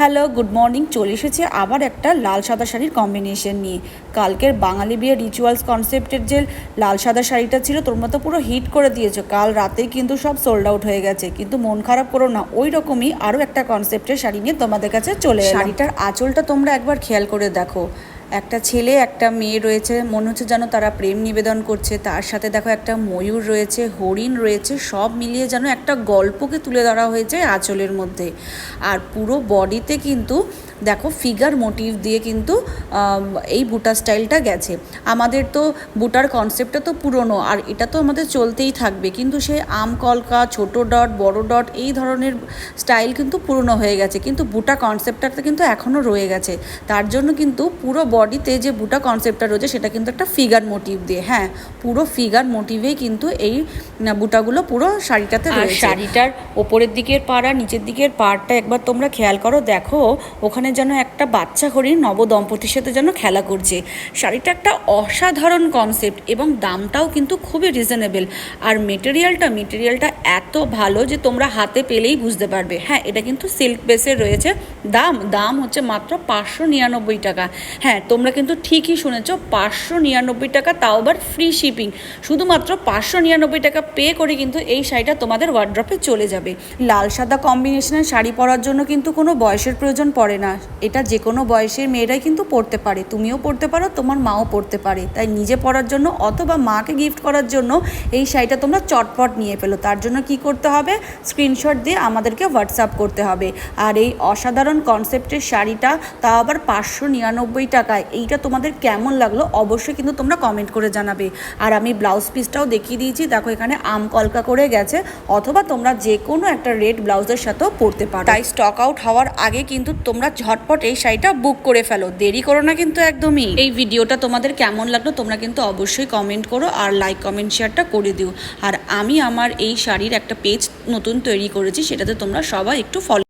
Hello, good morning. চলে এসেছে আবার একটা লাল সাদা শাড়ির কম্বিনেশন নিয়ে। কালকের বাঙালি বিয়ে রিচুয়ালস কনসেপ্টের যে লাল সাদা শাড়িটা ছিল তোমরা তো পুরো হিট করে দিয়েছ। কাল রাতেই কিন্তু সব সোল্ড আউট হয়ে গেছে। কিন্তু মন খারাপ করো না ওই রকমই আরও একটা কনসেপ্টের শাড়ি নিয়ে তোমাদের কাছে চলে। শাড়িটার আঁচলটা তোমরা একবার খেয়াল করে দেখো। একটা ছেলে, একটা মেয়ে রয়েছে। মনে হচ্ছে যেন তারা প্রেম নিবেদন করছে। তার সাথে দেখো একটা ময়ূর রয়েছে, হরিণ রয়েছে, সব মিলিয়ে যেন একটা গল্পকে তুলে ধরা হয়েছে আঁচলের মধ্যে। আর পুরো বডিতে কিন্তু দেখো ফিগার মোটিভ দিয়ে কিন্তু এই বুটা স্টাইলটা গেছে। আমাদের তো বুটার কনসেপ্টটা তো পুরনো, আর এটা তো আমাদের চলতেই থাকবে। কিন্তু সে আম, কলকা, ছোট ডট, বড় ডট, এই ধরনের স্টাইল কিন্তু পুরনো হয়ে গেছে। কিন্তু বুটা কনসেপ্টটা কিন্তু এখনও রয়ে গেছে। তার জন্য কিন্তু পুরো বডিতে যে বুটা কনসেপ্টটা রয়েছে সেটা কিন্তু একটা ফিগার মোটিভ দিয়ে। হ্যাঁ পুরো ফিগার মোটিভেই কিন্তু এই বুটাগুলো পুরো শাড়িটাতে আর রয়েছে। শাড়িটার ওপরের দিকের পাড় আর নিচের দিকের পাড়টা একবার তোমরা খেয়াল করো দেখো ওখানে যেন একটা বাচ্চা হরিণ নবদম্পতির সাথে যেন খেলা করছে। শাড়িটা একটা অসাধারণ কনসেপ্ট এবং দামটাও কিন্তু খুবই রিজনেবল আর মেটেরিয়ালটা মেটেরিয়ালটা এত ভালো যে তোমরা হাতে পেলেই বুঝতে পারবে। হ্যাঁ এটা কিন্তু সিল্ক বেসের রয়েছে। দাম দাম হচ্ছে মাত্র পাঁচশো নিরানব্বই টাকা। হ্যাঁ তোমরা কিন্তু ঠিকই শুনেছো, পাঁচশো নিরানব্বই টাকা তাও আবার ফ্রি শিপিং শুধুমাত্র পাঁচশো নিরানব্বই টাকা পে করে কিন্তু এই শাড়িটা তোমাদের ওয়ার্ড্রপে চলে যাবে। লাল সাদা কম্বিনেশনের শাড়ি পরার জন্য কিন্তু কোনো বয়সের প্রয়োজন পড়ে না। এটা যে কোনো বয়সের মেয়েরাই কিন্তু পরতে পারে। তুমিও পরতে পারো, তোমার মাও পরতে পারে। তাই নিজে পরার জন্য অথবা মাকে গিফট করার জন্য এই শাড়িটা তোমরা চটপট নিয়ে ফেলো। তার জন্য কি করতে হবে? স্ক্রিনশট দিয়ে আমাদেরকে হোয়াটসঅ্যাপ করতে হবে। আর এই অসাধারণ কনসেপ্টের শাড়িটা তাও আবার পাঁচশো নিরানব্বই টাকায়। এইটা তোমাদের কেমন লাগল অবশ্যই কিন্তু তোমরা কমেন্ট করে জানাবে। আর আমি ব্লাউজ পিসটাও দেখিয়ে দিয়েছি, দেখো এখানে আম কলকা করে গেছে, অথবা তোমরা যে কোনো একটা রেড ব্লাউজের সাথেও পরতে পারো। তাই স্টক আউট হওয়ার আগে কিন্তু তোমরা ঝটপট এই শাড়িটা বুক করে ফেলো, দেরি করো না কিন্তু একদমই। এই ভিডিওটা তোমাদের কেমন লাগল তোমরা কিন্তু অবশ্যই কমেন্ট করো আর লাইক কমেন্ট শেয়ারটা করে দিও। আর আমি আমার এই শাড়ির একটা পেজ নতুন তৈরি করেছি, সেটাতে তোমরা সবাই একটু ফলো